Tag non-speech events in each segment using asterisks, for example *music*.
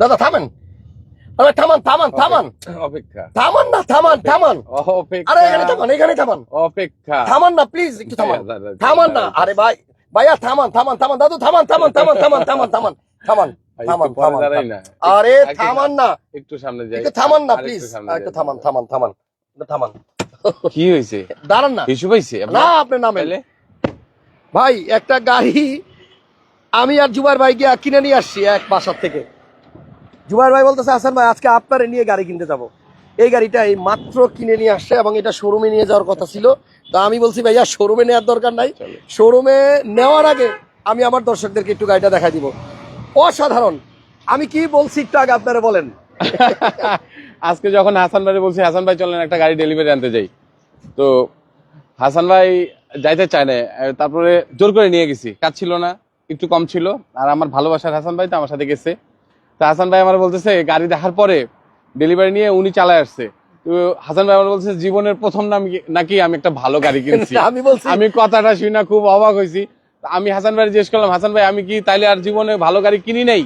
দাদা থামেন। আরে থামান থামান থামান। অপেক্ষা। থামান না থামান থামান। অপেক্ষা। আরে এখানে থামান এখানে থামান। অপেক্ষা। থামান না প্লিজ একটু থামান। দাদা, দাদা, থামান না। আরে ভাই ভাইয়া থামান থামান থামান। দাদু থামান থামান থামান থামান থামান থামান। থামান থামান থামান আরে থামান না। একটু সামনে যাই। একটু থামান না প্লিজ একটু থামান থামান থামান। থামান। কি হয়েছে? দাঁড়ান না। হিসু পাইছে? না আপনি তাহলে? ভাই একটা গাড়ি আমি আর জুবার ভাই গিয়া কিনে নিয়ে আসছি এক বাসার থেকে। জুবার ভাই বলতেছে, হাসান ভাই, আজকে আপনারে নিয়ে গাড়ি কিনতে যাব। এই গাড়িটা এই মাত্র কিনে নিয়ে আসছে এবং এটা শোরুমে নিয়ে যাওয়ার কথা ছিল। তো আমি বলছি, ভাইয়া শোরুমে নেওয়ার দরকার নাই। শোরুমে নেওয়ার আগে আমি আমার দর্শকদেরকে একটু গাড়িটা দেখা দিব। অসাধারণ। আমি কি বলছি একটু আগে আপনারা বলেন। *laughs* আজকে যখন হাসান ভাই বলছি, হাসান ভাই, চলেন একটা গাড়ি ডেলিভারি আনতে যাই। তো হাসান ভাই যাইতে চায় না তারপরে জোর করে নিয়ে গেছি। কাজ ছিল না, একটু কম ছিল। আর আমার ভালোবাসার হাসান ভাই তো আমার সাথে গেছে। তো হাসান ভাই আমার বলতেছে গাড়ি দেখার পরে ডেলিভারি নিয়ে উনি চালায় আসছে। তো হাসান ভাই আমার বলছে জীবনের প্রথম নাম নাকি আমি একটা ভালো গাড়ি কিনছি? *laughs* আমি বলছি আমি কথাটা শুনে খুব অবাক হয়েছি। আমি হাসান ভাই জিজ্ঞেস করলাম হাসান ভাই আমি কি তাইলে আর জীবনে ভালো গাড়ি কিনি নাই?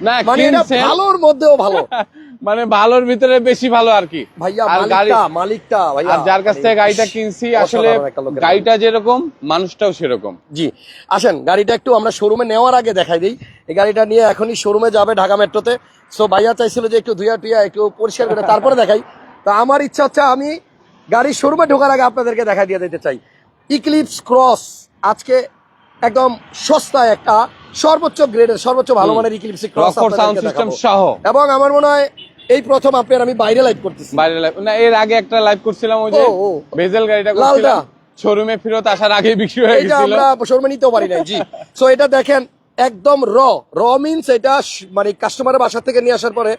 না মানে ভালোর মধ্যেও ভালো। *laughs* মানে ভালোর ভিতরে বেশি ভালো আর কি। মালিকটা আর যার কাছ থেকে মানে গাড়িটা কিনছি আসলে গাড়িটা যেরকম মানুষটাও সেরকম। জি আসেন গাড়িটা একটু আমরা শোরুমে নেওয়ার আগে দেখাই দিই। এই গাড়িটা নিয়ে এখনই শোরুমে যাবে ঢাকা মেট্রোতে। সো ভাইয়া চাইছিল যে একটু ধুয়া টুয়া একটু পরিষ্কার করে *laughs* তারপরে দেখাই। তা আমার ইচ্ছা হচ্ছে আমি গাড়ির শোরুমে ঢোকার আগে আপনাদেরকে দেখা দিয়ে দিতে চাই। ইক্লিপস ক্রস আজকে একদম সস্তায় একটা সর্বোচ্চ গ্রেডের সর্বোচ্চ ভালো মানের ইক্লিপস ক্রস সাউন্ড সিস্টেম সহ। এবং আমার মনে হয় এই প্রথম আপনার আমি বাইরে লাইভ করতেছি। বাইরে live- না এর আগে একটা লাইভ করছিলাম ওই যে। বেজেল গাড়িটা লালটা। করছিলাম। শোরুমে ফেরত আসার আগে বিক্রি হয়ে গেছিল। আমরা শোরুমে নিতেও পারি নাই জি। সো এটা দেখেন একদম র র মিনস এটা মানে কাস্টমারের বাসা থেকে নিয়ে আসার পরে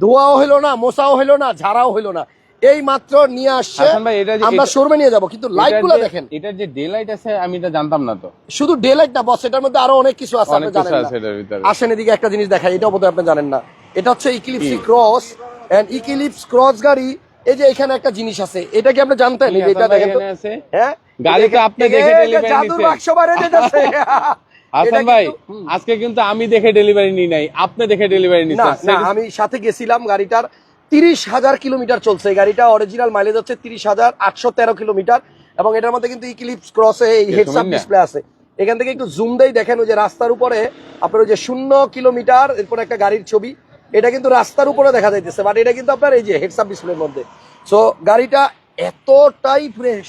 ধোয়াও হইল না মোছাও হইল না ঝাড়াও হইল না। এই মাত্র নিয়ে আসছে। আমরা শোরুমে নিয়ে যাব কিন্তু লাইটগুলো দেখেন। এটার যে ডে লাইট আছে আমি এটা জানতাম না তো। শুধু ডে লাইট না বস এটার মধ্যে আরও অনেক কিছু আছে আপনি জানেন না। আসেন এদিকে একটা জিনিস দেখাই এটাও বোধহয় আপনি জানেন না। এটা হচ্ছে Eclipse Cross and Eclipse Cross গাড়ি এই যে এখানে একটা জিনিস আছে এটা কি আপনি জানতেন? এটা দেখেন তো। হ্যাঁ? গাড়ি তো আপনি দেখে delivery জাদুর বাক্স বাইরে যেতেছে *laughs* হাসান ভাই আজকে কিন্তু আমি দেখে ডেলিভারি নিই নাই আপনি দেখে ডেলিভারি না নিচ্ছেন না আমি সাথে গেছিলাম গাড়িটার তিরিশ হাজার কিলোমিটার চলছে এই গাড়িটা। অরিজিনাল মাইলেজ হচ্ছে তিরিশ হাজার আটশো তেরো কিলোমিটার। এবং এটার মধ্যে কিন্তু ইক্লিপস ক্রসে এই এ, হেডস আপ শুনুন না। ডিসপ্লে আছে। এখান থেকে একটু জুম দেই দেখেন ওই যে রাস্তার উপরে আপনার ওই যে শূন্য কিলোমিটার এরপর একটা গাড়ির ছবি। এটা কিন্তু রাস্তার উপরে দেখা যাইতেছে বাট এটা কিন্তু আপনার এই যে হেডস আপ ডিসপ্লের মধ্যে। সো গাড়িটা এতটাই ফ্রেশ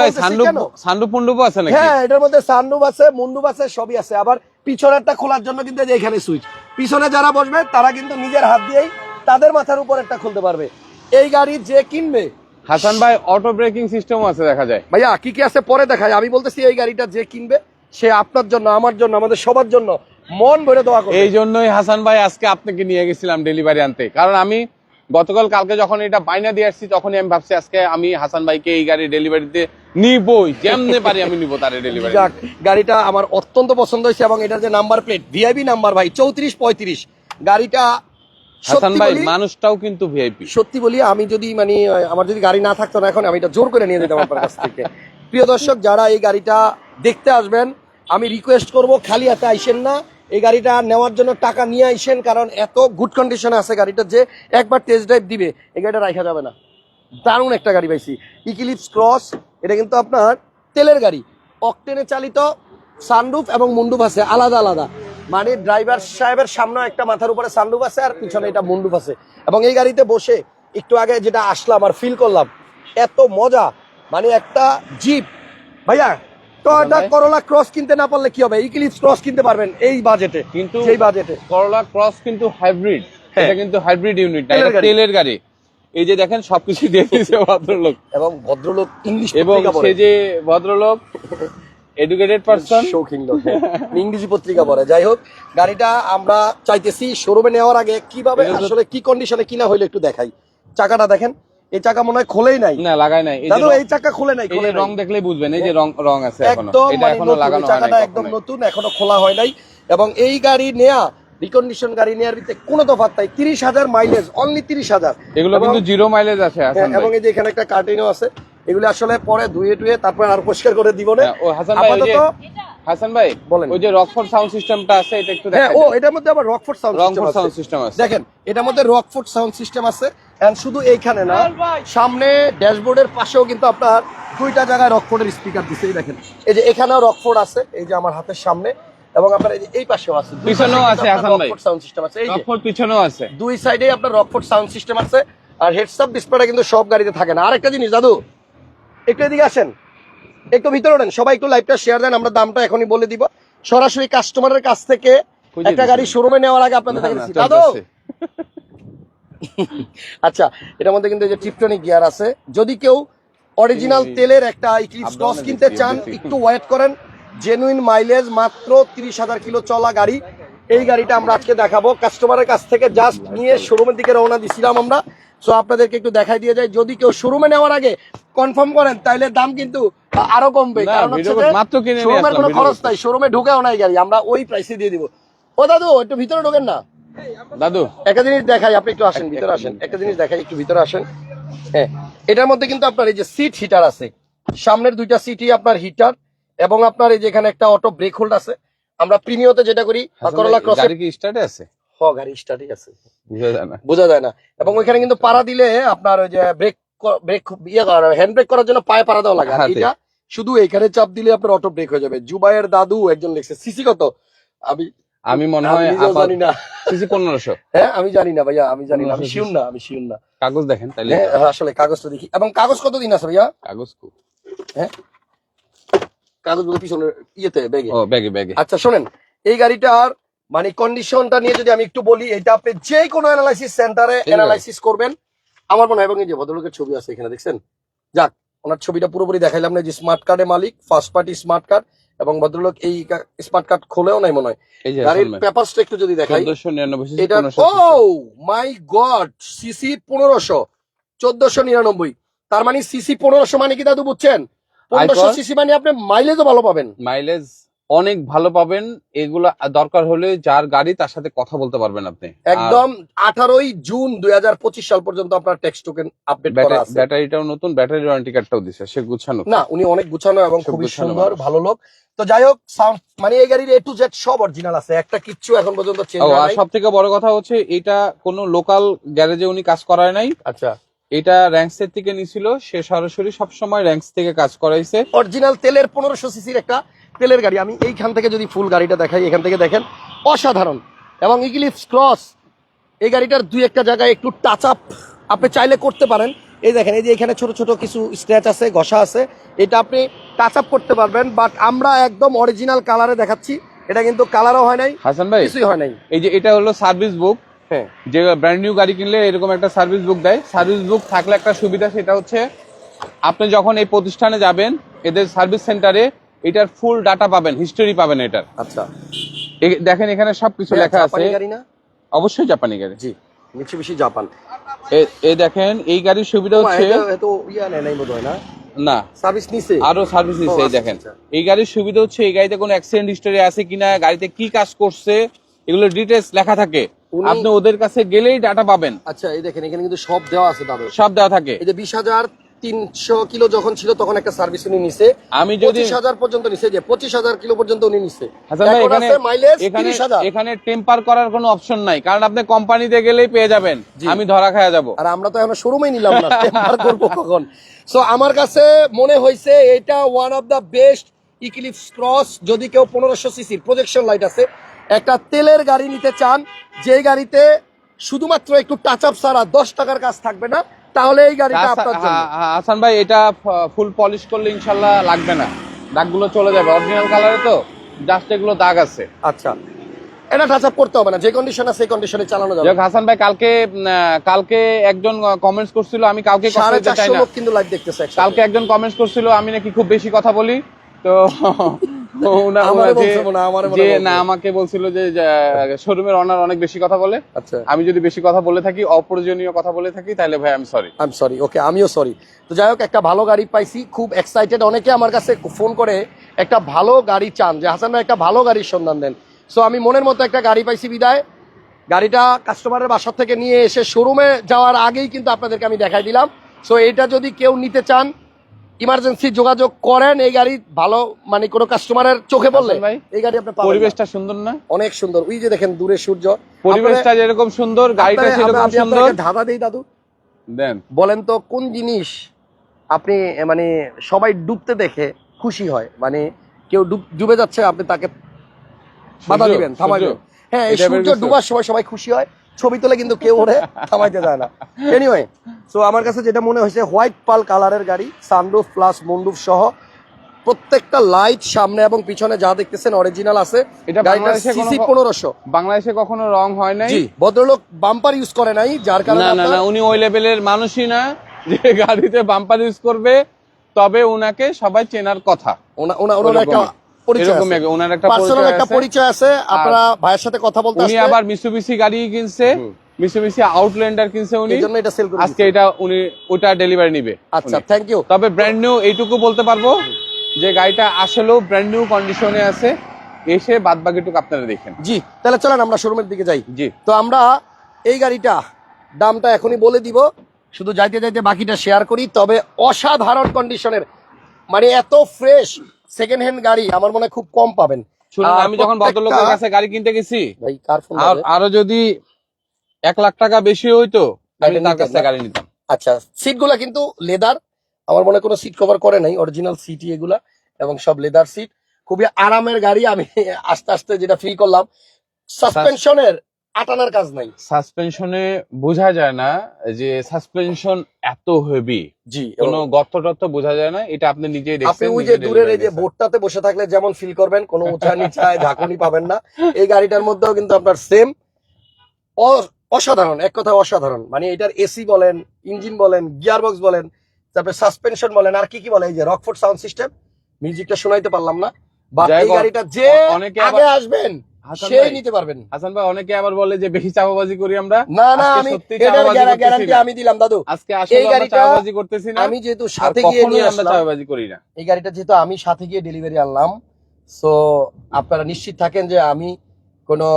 ভাই সান্ডুপ সান্ডুপ পুন্ডুপ আছে নাকি? হ্যাঁ এটার মধ্যে সানরুফ আছে মুন্ডুপ আছে সবই আছে। আবার পিছনেরটা খোলার জন্য কিন্তু যে এখানে সুইচ পিছনে যারা বসবে তারা কিন্তু নিজের হাত দিয়েই তাদের মাথার উপর একটা খুলতে পারবে। এই গাড়ি যে কিনবে হাসান ভাই অটো ব্রেকিং সিস্টেম আছে দেখা যায়। ভাইয়া কি কি আছে পরে দেখায় আমি বলতেছি এই গাড়িটা যে কিনবে সে আপনার জন্য আমার জন্য আমাদের সবার জন্য মন ভরে দোয়া করবে। এই জন্যই হাসান ভাই আজকে আপনাকে নিয়ে গেছিলাম ডেলিভারি আনতে। কারণ আমি গতকাল কালকে যখন এটা বাইনা দিয়ে আসছি তখনই আমি ভাবছি আজকে আমি হাসান ভাইকে এই গাড়ি ডেলিভারিতে নিবই। যেমনে পারি আমি নিব তার ডেলিভারি যাক গাড়িটা আমার অত্যন্ত পছন্দ হয়েছে এবং এটার যে নাম্বার প্লেট ভিআইপি নাম্বার ভাই চৌত্রিশ পঁয়ত্রিশ। গাড়িটা হাসান সত্যি ভাই বলি- মানুষটাও কিন্তু ভিআইপি সত্যি বলি আমি যদি মানে আমার যদি গাড়ি না থাকতো না এখন আমি এটা জোর করে নিয়ে যেতাম আপনার কাছ থেকে। প্রিয় দর্শক যারা এই গাড়িটা দেখতে আসবেন আমি রিকোয়েস্ট করব খালি হাতে আইসেন না। এই গাড়িটা নেওয়ার জন্য টাকা নিয়ে আইসেন কারণ এত গুড কন্ডিশনে আছে গাড়িটা যে একবার টেস্ট ড্রাইভ দিবে এই গাড়িটা রাখা যাবে না। দারুণ একটা গাড়ি পাইছি। ইকিলিপস ক্রস এটা কিন্তু আপনার তেলের গাড়ি। অকটেনে চালিত সানরুফ এবং মুন্ডুপ আছে আলাদা আলাদা। মানে ড্রাইভার সাহেবের সামনে একটা মাথার উপরে সানরুফ আছে আর পিছনে এটা মুন্ডুপ আছে। এবং এই গাড়িতে বসে একটু আগে যেটা আসলাম আর ফিল করলাম এত মজা। মানে একটা জিপ ভাইয়া টয়োটা? করোলা ক্রস কিনতে না পারলে কি হবে? ইকিলিপস ক্রস কিনতে পারবেন এই বাজেটে কিন্তু যেই বাজেটে করলা ক্রস কিন্তু হাইব্রিড হ্যাঁ। এটা কিন্তু হাইব্রিড ইউনিট না এটা গাড়ি। তেলের গাড়ি। এই যে দেখেন সবকিছু দিয়ে দিয়েছে ভদ্রলোক। এবং ভদ্রলোক ইংলিশ এবং সে যে ভদ্রলোক এডুকেটেড পারসন শৌখিন লোক হ্যাঁ। ইংরেজি পত্রিকা পড়ে। যাই হোক গাড়িটা আমরা চাইতেছি শোরুমে নেওয়ার আগে কীভাবে আসলে কি কন্ডিশনে কিনা হইল একটু দেখাই। চাকাটা দেখেন এই চাকা মনে হয় খোলেই নাই। না লাগায় নাই। দাদু এই চাকা খুলে নাই খুলে রং দেখলেই বুঝবেন এই যে রং রং আছে এখনও। এটা মানে এখনও লাগানো হয় চাকাটা একদম নতুন এখনও খোলা হয় নাই। এবং এই গাড়ি নেয়া রিকন্ডিশন গাড়ি নেওয়ার ভিতরে কোনো তফাৎ নাই। তিরিশ হাজার মাইলেজ অনলি তিরিশ হাজার। এগুলো কিন্তু জিরো মাইলেজ আছে হ্যাঁ, এবং এই যে এখানে একটা কার্টিনও আছে। এগুলো আসলে পরে ধুয়ে টুয়ে তারপর আর পরিষ্কার করে দিব না। ও হাসান ভাই আপাতত হাসান ভাই বলেন। ওই যে রকফোর্ড সাউন্ড সিস্টেমটা আছে এটা একটু হ্যাঁ ও এটার মধ্যে আবার Rockford sound Rockford sound system system আছে। দেখেন এটার মধ্যে রকফোর্ড সাউন্ড সিস্টেম আছে। এন্ড শুধু এইখানে না সামনে ড্যাশবোর্ডের পাশেও কিন্তু আপনার দুইটা জায়গায় রকফোর্ডের স্পিকার দিছে এই দেখেন। এই যে এখানেও রকফোর্ড আছে এই যে আমার হাতের সামনে। এবং আপনার এই যে এই পাশেও আছে পিছনেও আছে কিন্তু হাসান আপনার ভাই। রকফোর্ড সাউন্ড সিস্টেম আছে। এই যে রকফোর্ড পিছনেও আছে। দুই সাইডেই আপনার রকফোর্ড সাউন্ড সিস্টেম আছে। আর হেডসআপ ডিসপ্লেটা কিন্তু সব গাড়িতে থাকে না। আরেকটা জিনিস দাদু। একটু এদিকে আসেন। একটু ভিতরে নেন সবাই একটু লাইভটা শেয়ার দেন আমরা দামটা এখনই বলে দিব। সরাসরি কাস্টমারের কাছ থেকে একটা গাড়ি শোরুমে নেওয়ার আগে আপনাদের। দাদু! *laughs* আচ্ছা এটার মধ্যে কিন্তু এই যে টিপটনিক গিয়ার আছে। যদি কেউ অরিজিনাল তেলের একটা ইক্লিপস ক্রস কিনতে চান একটু ওয়েট করেন। জেনুইন মাইলেজ মাত্র তিরিশ হাজার কিলো চলা গাড়ি। এই গাড়িটা আমরা আজকে দেখাবো। কাস্টমারের কাছ থেকে জাস্ট নিয়ে শোরুমের দিকে রওনা দিছিলাম আমরা। সো আপনাদেরকে একটু দেখাই দিয়ে যাই। যদি কেউ শোরুমে নেওয়ার আগে কনফার্ম করেন তাহলে দাম কিন্তু আরও কমবে। কারণ হচ্ছে ভিডিও যে মাত্র কিনে নিয়ে শোরুমের কোনো খরচ নাই। শোরুমে ঢুকেও নাই গাড়ি। আমরা ওই প্রাইসে দিয়ে দিব। ও দাদু একটু ভিতরে ঢোকেন না। দাদু। একটা জিনিস দেখাই আপনি একটু আসেন ভিতরে আসেন। একটা জিনিস দেখাই একটু ভিতরে আসেন। হ্যাঁ এটার মধ্যে কিন্তু আপনার এই যে সিট হিটার আছে। সামনের দুইটা সিটই আপনার হিটার এবং আপনার এই যে এখানে একটা অটো ব্রেক হোল্ড আছে। আমরা প্রিমিয়তে যেটা করি করোলা ক্রসে কি স্টার্টে আছে? হ গাড়ি স্টার্টই আছে। বুঝা যায় না। বোঝা যায় না। এবং ওইখানে কিন্তু পাড়া দিলে আপনার ওই যে ব্রেক ব্রেক ইয়ে হ্যান্ড ব্রেক করার জন্য পায়ে পাড়া দেওয়া লাগে। এটা শুধু এইখানে চাপ দিলে আপনার অটো ব্রেক হয়ে যাবে। জুবাইয়ের দাদু একজন লিখছে সিসি কত? আমি আমি মনে হয় জানি না। সিসি পনেরোশো। হ্যাঁ আমি জানি না ভাইয়া আমি জানি না। আমি শিউন না আমি শিউন না। কাগজ দেখেন তাইলে। হ্যাঁ আসলে কাগজটা দেখি। এবং কাগজ কতদিন আছে ভাইয়া? কাগজ কো হ্যাঁ? কাগজগুলো পিছনে ইয়েতে ব্যাগে? ও ব্যাগে ব্যাগে। আচ্ছা শোনেন এই গাড়িটার মানে কন্ডিশনটা নিয়ে যদি আমি একটু বলি এটা আপনি যে কোনো অ্যানালাইসিস সেন্টারে অ্যানালাইসিস করবেন। আমার মনে হয় এবং এই যে ভদ্রলোকের ছবি আছে এখানে দেখছেন? যাক ওনার ছবিটা পুরোপুরি দেখাইলাম না যে স্মার্ট কার্ডের মালিক ফার্স্ট পার্টি স্মার্ট কার্ড এবং ভদ্রলোক এই স্মার্ট কার্ড খোলেও নাই মনে হয়। এই যে গাড়ির পেপারসটা একটু যদি দেখাই। এটা ও মাই গড সিসি পনেরোশো চোদ্দশো নিরানব্বই। তার মানে সিসি পনেরোশো মানে কি দাদু বুঝছেন? পনেরোশো? সিসি মানে আপনি মাইলেজও ভালো পাবেন। মাইলেজ অনেক ভালো পাবেন। এগুলা দরকার হলে যার গাড়ি তার সাথে কথা বলতে পারবেন আপনি। একদম আঠারোই জুন দুই হাজার পঁচিশ সাল পর্যন্ত আপনার টেক্সট টোকেন আপডেট করা আছে। ব্যাটারিটাও নতুন ব্যাটারি ওয়ারেন্টি কার্ডটাও দিছে সে গুছানো। না উনি অনেক গুছানো এবং খুবই সুন্দর ভালো। লোক। তো যাই হোক মানে এই গাড়ির এ টু জেড সব অরিজিনাল আছে একটা কিচ্ছু এখন পর্যন্ত চেঞ্জ হয় সব থেকে বড় কথা হচ্ছে এটা কোনো লোকাল গ্যারেজে উনি কাজ করায় নাই। আচ্ছা। এটা র্যাঙ্কসের থেকে নিছিল সে সরাসরি সবসময় র্যাঙ্কস থেকে কাজ করাইছে। অরিজিনাল তেলের পনেরোশো সিসির একটা তেলের গাড়ি। আমি এইখান থেকে যদি ফুল গাড়িটা দেখাই এখান থেকে দেখেন অসাধারণ। এবং ইগলিপস ক্রস এই গাড়িটার দুই একটা জায়গায় একটু টাচ আপ আপনি চাইলে করতে পারেন। এই দেখেন এই যে এখানে ছোট ছোট কিছু স্ক্র্যাচ আছে ঘষা আছে এটা আপনি টাচ আপ করতে পারবেন। বাট আমরা একদম অরিজিনাল কালারে দেখাচ্ছি। এটা কিন্তু কালারও হয় নাই হাসান ভাই কিছুই হয় নাই। এই যে এটা হলো সার্ভিস বুক হ্যাঁ। যে ব্র্যান্ড নিউ গাড়ি কিনলে এরকম একটা সার্ভিস বুক দেয়। সার্ভিস বুক থাকলে একটা সুবিধা সেটা হচ্ছে আপনি যখন এই প্রতিষ্ঠানে যাবেন এদের সার্ভিস সেন্টারে এটার ফুল ডাটা পাবেন হিস্টোরি পাবেন এটার। আচ্ছা। দেখেন এখানে সবকিছু লেখা আছে। অবশ্যই জাপানি গাড়ি। জি মিচুবিশি জাপান এই দেখেন এই গাড়ির সুবিধা হচ্ছে এত ইয়া নেই না? না। সার্ভিস নিছে? আরও সার্ভিস এই আচ্ছা, দেখেন। আচ্ছা। এই গাড়ির সুবিধা হচ্ছে এই গাড়িতে কোনো অ্যাক্সিডেন্ট হিস্টোরি আছে কিনা গাড়িতে কি কাজ করছে এগুলো ডিটেলস লেখা থাকে। আপনি ওদের কাছে গেলেই ডাটা পাবেন। আচ্ছা এই দেখেন এখানে কিন্তু সব দেওয়া আছে দাদু সব দেওয়া থাকে। এই যে বিশ হাজার তিনশো কিলো যখন ছিল তখন একটা সার্ভিস উনি নিছে। আমি যদি হাজার পর্যন্ত নিছে যে পঁচিশ হাজার কিলো পর্যন্ত উনি নিছে। এখন টেম্পার করার কোনো অপশন নাই কারণ আপনি কোম্পানিতে গেলেই পেয়ে যাবেন। আমি ধরা খায়া যাব। আর আমরা তো এখন শোরুমেই নিলাম না *laughs* টেম্পার করব কখন? সো আমার কাছে মনে হয়েছে এটা one of the best Eclipse Cross যদি কেউ পনেরোশো সিসির প্রজেকশন লাইট আছে একটা তেলের গাড়ি নিতে চান যে গাড়িতে শুধুমাত্র একটু টাচ আপ ছাড়া দশ টাকার কাজ থাকবে না তাহলে এই গাড়িটা আপনার জন্য। হা- হা- হাসান ভাই এটা ফুল পলিশ করলে ইনশাল্লাহ লাগবে না। দাগগুলো চলে যাবে। অরিজিনাল কালারে তো জাস্ট এগুলো দাগ আছে। আচ্ছা। এটা টাচ আপ করতে হবে না যে কন্ডিশন আছে সেই কন্ডিশনে চালানো যাবে। যাক হাসান ভাই কালকে কালকে একজন কমেন্টস করছিল আমি কাউকে কথা বলতে চাই না। কিন্তু লাইভ দেখতেছে কালকে একজন কমেন্টস করছিল আমি নাকি খুব বেশি কথা বলি। তো *laughs* উনা- যে- বলছে আমারে যে না আমাকে বলছিল যে শোরুমের অনার অনেক বেশি কথা বলে। আচ্ছা। আমি যদি বেশি কথা বলে থাকি অপ্রয়োজনীয় কথা বলে থাকি তাহলে ভাই আমি sorry I am sorry okay আমিও সরি তো যাই হোক একটা ভালো গাড়ি পাইছি খুব এক্সাইটেড অনেকে আমার কাছে ফোন করে একটা ভালো গাড়ি চান। যে হাসান ভাই একটা ভালো গাড়ির সন্ধান দেন। সো আমি মনের মতো একটা গাড়ি পাইছি বিদায়। গাড়িটা কাস্টমারের বাসার থেকে নিয়ে এসে শোরুমে যাওয়ার আগেই কিন্তু আপনাদেরকে আমি দেখাই দিলাম। সো এটা যদি কেউ নিতে চান ইমার্জেন্সি যোগাযোগ করেন এই গাড়ি ভালো মানে কোনো কাস্টমারের চোখে পড়লে এই গাড়ি আপনি পাবেন পরিবেশটা সুন্দর না? অনেক সুন্দর। ওই যে দেখেন দূরে সূর্য। পরিবেশটা যেরকম সুন্দর গাড়িটা সেরকম সুন্দর। ধাঁধা দেই দাদু। দেন। বলেন তো কোন জিনিস আপনি মানে সবাই ডুবতে দেখে খুশি হয়? মানে কেউ ডুবে যাচ্ছে আপনি তাকে বাধা দিবেন থামাইবেন সূর্য। হ্যাঁ এই সূর্য ডুবার সময় সবাই খুশি হয়। ছবি তোলে কিন্তু কেউ ওরে থামাইতে যায় না। এনিওয়ে সো আমার কাছে যেটা মনে হয়েছে হোয়াইট পাল কালারের গাড়ি সানরুফ প্লাস মুন্ডুফ সহ প্রত্যেকটা লাইট সামনে এবং পিছনে যা দেখতেছেন অরিজিনাল আছে। বাংলাদেশে সিসি কখনো রং হয় নাই? ভদ্রলোক বাম্পার ইউজ করে নাই যার কারণে না না উনি ওই লেভেলের মানুষই না যে গাড়িতে বাম্পার ইউজ করবে তবে ওনাকে সবাই চেনার কথা। ওনা- ওনা- ওনার একটা পরিচয় এরকমই আছে। একটা- ওনার একটা পার্সোনাল একটা পরিচয় আছে। আপনারা ভাইয়ের সাথে কথা বলতে উনি আসলে আবার মিসুবিসি গাড়ি কিনছে। হুম। মিসুবিসি আউটল্যান্ডার কিনছে উনি। এটা সেল করে আজকে এটা উনি ওটা ডেলিভারি নিবে আচ্ছা থ্যাংক ইউ তবে ব্র্যান্ড নিউ এইটুকু বলতে পারব যে গাড়িটা আসলেও ব্র্যান্ড নিউ কন্ডিশনে আছে। এসে বাদ বাকিটুকু আপনারা দেখেন। জি তাহলে চলেন আমরা শোরুমের দিকে যাই। জি। তো আমরা এই গাড়িটা দামটা এখনই বলে দিব। শুধু যাইতে যাইতে বাকিটা শেয়ার করি। তবে অসাধারণ কন্ডিশনের মানে এত ফ্রেশ সেকেন্ড হ্যান্ড গাড়ি আমার মনে খুব কম পাবেন। আমি যখন ভদ্রলোকের কাছে গাড়ি কিনতে গেছি ভাই কার ফোন আরও যদি এক লাখ টাকা বেশি হইতো আমি তার কাছ থেকে না? গাড়ি নিতাম। আচ্ছা সিটগুলা কিন্তু লেদার আমার মনে কোনো সিট কভার করে নাই অরিজিনাল সিটই এগুলা এবং সব লেদার সিট খুবই আরামের গাড়ি আমি আস্তে আস্তে যেটা ফিল করলাম সাসপেনশনের আটানার কাজ নাই। সাসপেনশনে বোঝা যায় না যে সাসপেনশন এত হেভি জি কোনো গর্ত টর্ত বোঝা যায় না এটা আপনি নিজেই আপনি ওই যে নিজে দূরের এই যে বোর্ডটাতে বসে থাকলে যেমন ফিল করবেন কোনো উঁচা নিচায় *laughs* ঝাঁকুনি পাবেন না। এই গাড়িটার মধ্যেও কিন্তু আপনার সেম অসাধারণ এক কথা অসাধারণ। মানে এটার এসি বলেন ইঞ্জিন বলেন গিয়ার বক্স বলেন তারপরে সাসপেনশন বলেন আর কি কি বলে এই যে রকফোর্ড সাউন্ড সিস্টেম মিউজিকটা শোনাইতে পারলাম না। বা এই গাড়িটা যে আগে আসবেন সেই নিতে পারবেন। হাসান ভাই অনেকে আবার বলে যে বেশি চাপাবাজি করি আমরা। না না আমি এটার গ্যারান্টি আমি দিলাম দাদু। আজকে আসলে আমরা চাপাবাজি করতেছি না আমি যেহেতু সাথে গিয়ে নিয়ে আমরা চাপাবাজি করি না। এই গাড়িটা যেহেতু আমি সাথে গিয়ে ডেলিভারি আনলাম সো আপনারা নিশ্চিত থাকেন যে আমি কোনো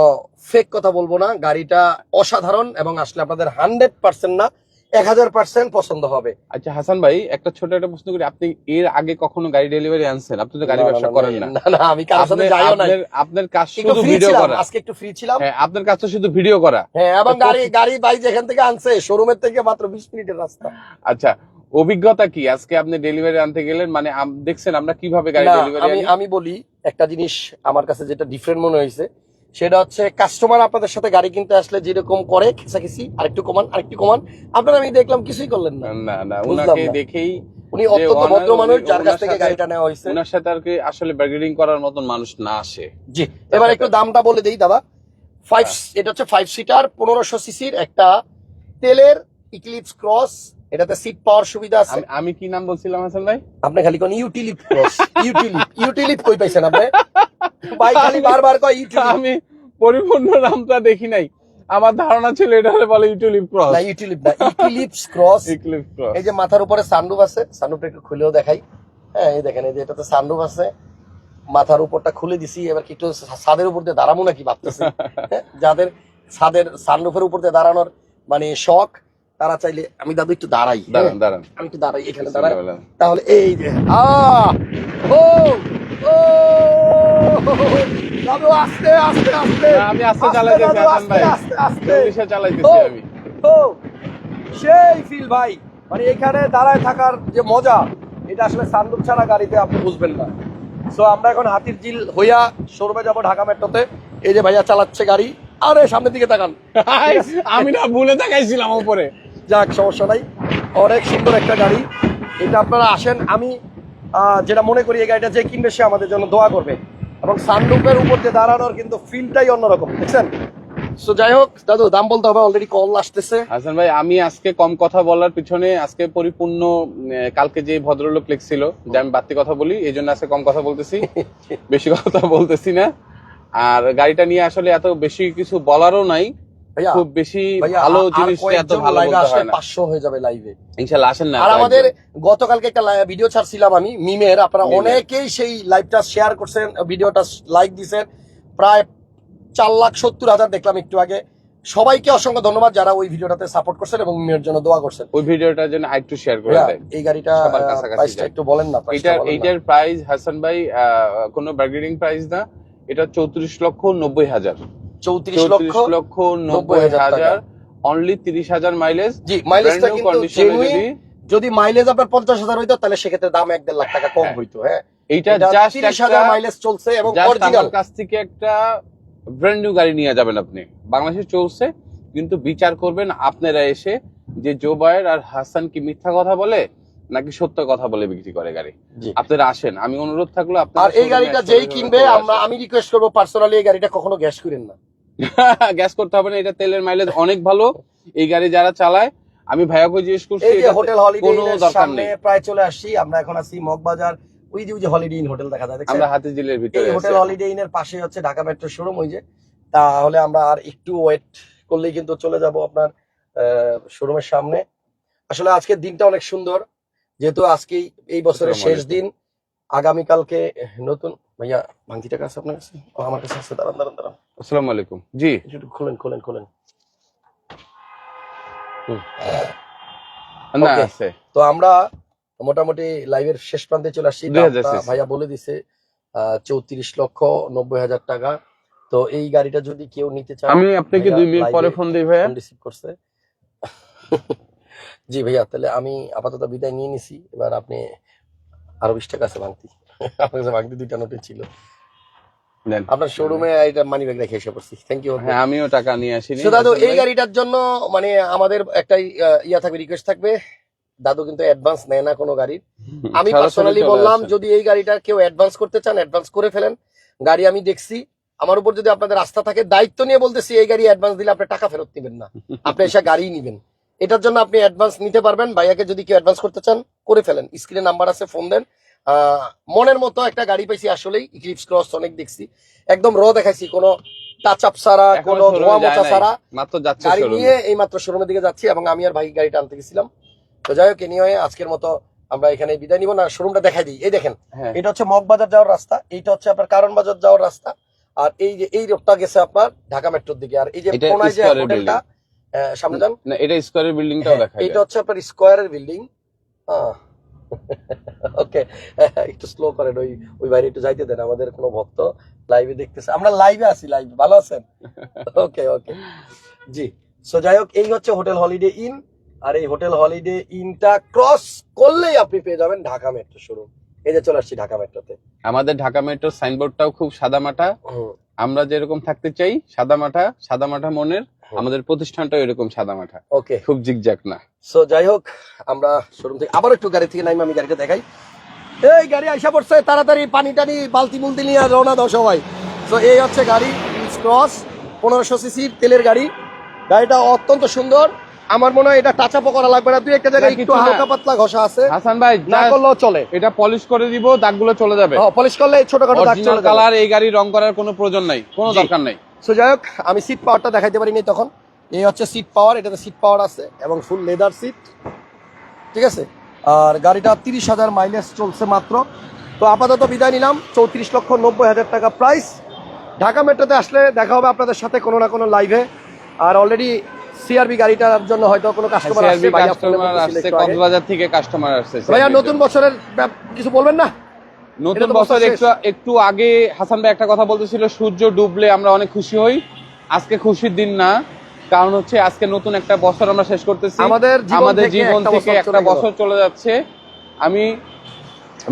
ফেক কথা বলব না। গাড়িটা অসাধারণ এবং আসলে আপনাদের হান্ড্রেড পার্সেন্ট না এক হাজার পার্সেন্ট পছন্দ হবে। আচ্ছা হাসান ভাই একটা ছোট একটা প্রশ্ন করি। আপনি এর আগে কখনো গাড়ি ডেলিভারি আনছেন? আপনি তো গাড়ি ব্যবসা করেন না। আমি কারোর সাথে আপনার- যাইও কাজ শুধু ভিডিও করা। আজকে একটু ফ্রি ছিলাম। হ্যাঁ আপনার কাজ তো শুধু ভিডিও করা। হ্যাঁ এবং গাড়ি গাড়ি ভাই যেখান থেকে আনছে শোরুমের থেকে মাত্র বিশ মিনিটের রাস্তা। আচ্ছা অভিজ্ঞতা কি? আজকে আপনি ডেলিভারি আনতে গেলেন মানে দেখছেন আমরা কীভাবে গাড়ি ডেলিভারি আমি আমি বলি একটা জিনিস আমার কাছে যেটা ডিফারেন্ট মনে হয়েছে। সেটা হচ্ছে কাস্টমার আপনাদের সাথে গাড়ি কিনতে আসলে যেরকম করে খেসাখিসি আরেকটু কমান আরেকটু কমান। আপনারা আমি দেখলাম কিছুই করলেন না। না না উনাকে দেখেই উনি অত্যন্ত ভদ্র মানুষ যার কাছ থেকে গাড়িটা নেওয়া হয়েছে। ওনার সাথে আর কি আসলে বার্গেনিং করার মতন মানুষ না আসে। জি এবার একটু দামটা বলে দেই দাদা। ফাইভ এটা হচ্ছে ফাইভ সিটার পনেরোশো সিসির একটা তেলের ইক্লিপস ক্রস এটাতে সিট পাওয়ার সুবিধা আছে। আমি- আমি কি নাম বলছিলাম হাসান ভাই? আপনি খালি কোন ইউটিলিপ ক্রস ইউটিলিপ ইউটিলিপ কই পাইছেন আপনি? ভাই খালি বারবার কয় ইউটিলিপ আমি পরিপূর্ণ নামটা দেখি নাই। আমার ধারণা ছিল এটা বলে ইউটিউব ক্রস। না না ক্রস। ক্রস। এই যে মাথার উপরে সানরুফ আছে সানরুফটা একটু খুলেও দেখাই। হ্যাঁ এই দেখেন এই যে এটাতে সানরুফ আছে। মাথার উপরটা খুলে দিছি এবার কি একটু ছাদের উপর দিয়ে দাঁড়াবো নাকি ভাবতেছি। *laughs* হ্যাঁ, যাদের ছাদের সানরুফের উপর দিয়ে দাঁড়ানোর মানে শখ তারা চাইলে আমি দাদু একটু দাঁড়াই হ্যাঁ? দাঁড়ান দাঁড়ান। আমি একটু দাঁড়াই এখানে দাঁড়াই। তাহলে এই যে আ ও ও! দাদু আস্তে আস্তে আস্তে। আমি আস্তে চালাইতেছি হাসান ভাই। আস্তে। আস্তে চল্লিশে চালাইতেছি আমি। ও সেই ফিল ভাই মানে এখানে দাঁড়ায় থাকার যে মজা এটা আসলে সানরুফ ছাড়া গাড়িতে আপনি বুঝবেন না। সো আমরা এখন হাতির ঝিল হইয়া শোরুমে যাব ঢাকা মেট্রোতে। এই যে ভাইয়া চালাচ্ছে গাড়ি আরে সামনের দিকে তাকান। আমি না ভুলে দেখাইছিলাম উপরে। যাক সমস্যা নাই। অনেক সুন্দর একটা গাড়ি। এটা আপনারা আসেন আমি যেটা মনে করি এই গাড়িটা যে কিনবে সে আমাদের জন্য দোয়া করবে। এবং সানরুফের উপর যে দাঁড়ানোর কিন্তু ফিলটাই অন্যরকম দেখছেন? সো যাই হোক দাদু দাম বলতে হবে অলরেডি কল আসতেছে। হাসান ভাই আমি আজকে কম কথা বলার পিছনে আজকে পরিপূর্ণ কালকে যে ভদ্রলোক লিখছিল যে আমি বাড়তি কথা বলি এই জন্য আজকে কম কথা বলতেছি। *laughs* বেশি কথা বলতেছি না। আর গাড়িটা নিয়ে আসলে এত বেশি কিছু বলারও নাই। খুব বেশি ভালো জিনিসটা এত ভালো বলতে হয় না। পাঁচশো হয়ে যাবে লাইভে ইনশাল্লাহ আসেন না আর আমাদের গতকালকে একটা ভিডিও ছাড়ছিলাম আমি মিমের আপনারা অনেকেই সেই লাইভটা শেয়ার করছেন ভিডিওটা লাইক দিছেন। প্রায় চার লাখ সত্তর হাজার দেখলাম একটু আগে। সবাইকে অসংখ্য ধন্যবাদ যারা ওই ভিডিওটাতে সাপোর্ট করছেন এবং মিমের জন্য দোয়া করছেন। ওই ভিডিওটার জন্য আরেকটু শেয়ার করে দেয় এই গাড়িটা প্রাইসটা একটু বলেন না price টা এইটার প্রাইস হাসান ভাই কোনো বার্গেনিং প্রাইস না। এটা চৌত্রিশ লক্ষ নব্বই হাজার। চৌত্রিশ লক্ষ লক্ষ নব্বই হাজার অনলি তিরিশ হাজার মাইলেজ জি মাইলেজটা কিন্তু। যদি মাইলেজ আপনার পঞ্চাশ হাজার হইতো তাহলে সেক্ষেত্রে দাম এক দেড় লাখ টাকা কম হ্যাঁ। হইতো হ্যাঁ। এইটা জাস্ট তিরিশ হাজার মাইলেজ চলছে এবং অরিজিনাল কাছ থেকে একটা ব্র্যান্ড নিউ গাড়ি নিয়ে যাবেন আপনি। বাংলাদেশে চলছে কিন্তু বিচার করবেন আপনারা এসে যে জোবায়ের আর হাসান কি মিথ্যা কথা বলে নাকি সত্য কথা বলে বিক্রি করে গাড়ি। আপনারা আসেন। আমি অনুরোধ থাকল আর এই গাড়িটা যেই কিনবে আমরা আমি রিকোয়েস্ট করব পার্সোনালি এই গাড়িটা কখনো গ্যাস করেন না। *laughs* গ্যাস করতে হবে না এটা তেলের মাইলেজ অনেক ভালো এই গাড়ি যারা চালায় আমি ভাইয়াকে জিজ্ঞেস করছি এই যে হোটেল হলিডে কোনো দরকার সামনে নেই প্রায় চলে আসছি আমরা এখন আছি মগবাজার ওই যে ওই যে হলিডে ইন হোটেল দেখা যায়? আমরা হাতি জিলের ভিতরে এই হোটেল। হলিডে ইনের পাশে হচ্ছে ঢাকা মেট্রো শোরুম ওই যে তাহলে আমরা আর একটু ওয়েট করলেই কিন্তু চলে যাব আপনার শোরুমের সামনে আসলে আজকের দিনটা অনেক সুন্দর যেহেতু আজকেই এই বছরের শেষ। দিন আগামীকালকে নতুন ভাইয়া ভাঙতি টাকা আছে আপনার কাছে ও, আমার কাছে আছে দাঁড়ান দাঁড়ান দাঁড়ান আসসালামু আলাইকুম জি একটু খোলেন খোলেন খোলেন না আছে তো আমরা মোটামুটি লাইভের শেষ প্রান্তে চলে আসছি। 2000 দামটা cc ভাইয়া বলে দিছে চৌত্রিশ লক্ষ নব্বই হাজার টাকা। তো এই গাড়িটা যদি কেউ নিতে চায় আমি আপনাকে দুই মিনিট পরে ফোন দিই ভাইয়া। রিসিভ করছে। জি ভাইয়া তাহলে আমি আপাতত বিদায় নিয়ে নিছি। এবার আপনি আরও বিশ টাকা আছে ভাঙতি কাছে দুইটা ছিল। দেন। আপনার শোরুমে এটা মানি ব্যাগ রেখে এসে পড়ছি। থ্যাংক ইউ হ্যাঁ আমিও টাকা নিয়ে আসিনি। দাদু এই গাড়িটার জন্য মানে আমাদের একটা ইয়া থাকবে রিকোয়েস্ট থাকবে। দাদু কিন্তু অ্যাডভান্স নেয় না কোনো গাড়ির। আমি পার্সোনালি বললাম যদি এই গাড়িটা কেউ অ্যাডভান্স করতে চান অ্যাডভান্স করে ফেলেন। গাড়ি আমি দেখছি। আমার উপর যদি আপনাদের আস্থা থাকে দায়িত্ব নিয়ে বলতেছি এই গাড়ি অ্যাডভান্স দিলে আপনি টাকা ফেরত নেবেন না। আপনি এসে গাড়ি নিবেন। এটার জন্য আপনি অ্যাডভান্স নিতে পারবেন। ভাইয়াকে যদি কেউ অ্যাডভান্স করতে চান করে ফেলেন। স্ক্রিনে নাম্বার আছে ফোন দেন। মনের মতো একটা গাড়ি পাইছি আসলেই ইক্লিপস ক্রস অনেক দেখছি। একদম র দেখাইছি কোনো টাচ আপ কোনো showroom-এ ধোয়া যায় মোছা মাত্র যাচ্ছে গাড়ি নিয়ে এই মাত্র শোরুমের দিকে যাচ্ছি এবং আমি আর ভাই গাড়িটা আনতে গেছিলাম। তো যাই হোক নিয়ে আজকের মতো আমরা এখানে বিদায় নিব। না শোরুমটা দেখাই দিই। এই দেখেন হ্যাঁ। এটা হচ্ছে মগবাজার যাওয়ার রাস্তা এইটা হচ্ছে আপনার কারণ বাজার যাওয়ার রাস্তা। আর এই যে এই রোডটা গেছে আপনার ঢাকা মেট্রোর দিকে। আর এই যে কোনায় যে হোটেলটা সামনে যান। না এটা স্কোয়ারের বিল্ডিংটাও হ্যাঁ, দেখা হচ্ছে আপনার স্কোয়ারের বিল্ডিং ওকে *laughs* একটু স্লো করেন ওই ওই বাইরে একটু যাইতে দেন আমাদের কোনো ভক্ত লাইভে দেখতেছে। আমরা লাইভে আছি লাইভে ভালো আছেন? *laughs* ওকে ওকে জি সো যাই হোক এই হচ্ছে হোটেল হলিডে ইন আর এই হোটেল হলিডে ইনটা ক্রস করলেই আপনি পেয়ে যাবেন ঢাকা মেট্রো শোরুম এই যে চলে আসছি ঢাকা মেট্রোতে আমাদের ঢাকা মেট্রোর সাইনবোর্ডটাও খুব সাদামাটা। আমরা যেরকম থাকতে চাই সাদামাটা সাদামাটা মনের আমাদের প্রতিষ্ঠানটা এরকম সাদামাটা ওকে। খুব জিগজাক না। সো যাই হোক আমরা শোরুম থেকে আবার একটু গাড়ি থেকে নাইমে আমি গাড়িটা দেখাই। এই গাড়ি আইসা পড়ছে তাড়াতাড়ি পানি টানি বালতি মুলতি নিয়ে রওনা দাও সবাই। তো এই হচ্ছে গাড়ি ক্রস পনেরোশো সিসির তেলের গাড়ি। গাড়িটা অত্যন্ত সুন্দর। আমার মনে হয় এটা টাচ করা লাগবে না। দুই একটা জায়গায় একটু হালকা পাতলা ঘষা আছে। হাসান ভাই না করলেও চলে। এটা পলিশ করে দিব দাগগুলো চলে যাবে। পলিশ করলে ছোটখাটো দাগ চলে কালার এই গাড়ি রং করার কোনো প্রয়োজন নাই কোনো দরকার নাই। সো যাই হোক আমি সিট পাওয়ারটা দেখাইতে পারি পারিনি তখন। এই হচ্ছে সিট পাওয়ার এটাতে সিট পাওয়ার আছে এবং ফুল লেদার সিট ঠিক আছে? আর গাড়িটা তিরিশ হাজার মাইলেজ চলছে মাত্র। তো আপাতত বিদায় নিলাম। চৌত্রিশ লক্ষ নব্বই হাজার টাকা প্রাইস ঢাকা মেট্রোতে আসলে দেখা হবে আপনাদের সাথে কোনো না কোনো লাইভে আর অলরেডি সিআরবি গাড়িটার জন্য হয়তো কোনো কাস্টমার আসছে ভাইয়া কাস্টমার আসছে কক্সবাজার থেকে কাস্টমার আসছে ভাইয়া নতুন বছরের কিছু বলবেন না? নতুন বছর একটু একটু আগে হাসান ভাই একটা কথা বলতেছিল সূর্য ডুবলে আমরা অনেক খুশি হই। আজকে খুশির দিন না কারণ হচ্ছে আজকে নতুন একটা বছর আমরা শেষ করতেছি। আমাদের আমাদের জীবন থেকে একটা বছর চলে যাচ্ছে। আমি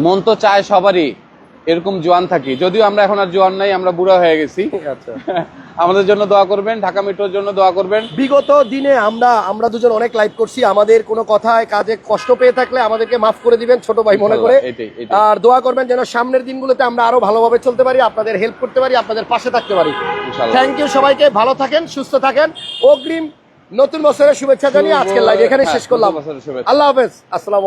মন তো চায় সবারই এরকম জোয়ান থাকি। যদিও আমরা এখন আর জোয়ান নাই আমরা বুড়া হয়ে গেছি। আচ্ছা। *laughs* আমাদের জন্য দোয়া করবেন ঢাকা মেট্রোর জন্য দোয়া করবেন। বিগত দিনে আমরা আমরা দুজন অনেক লাইভ করছি। আমাদের কোনো কথায় কাজে কষ্ট পেয়ে থাকলে আমাদেরকে মাফ করে দিবেন ছোট ভাই মনে করে। আর দোয়া করবেন যেন সামনের দিনগুলোতে আমরা আরও ভালোভাবে চলতে পারি আপনাদের হেল্প করতে পারি আপনাদের পাশে থাকতে পারি। থ্যাংক ইউ সবাইকে ভালো থাকেন সুস্থ থাকেন। অগ্রিম নতুন বছরের শুভেচ্ছা জানিয়ে আজকের লাইভ এখানে শেষ করলাম। হ্যাঁ, শুভেচ্ছা। আল্লাহ হাফেজ আসসালাম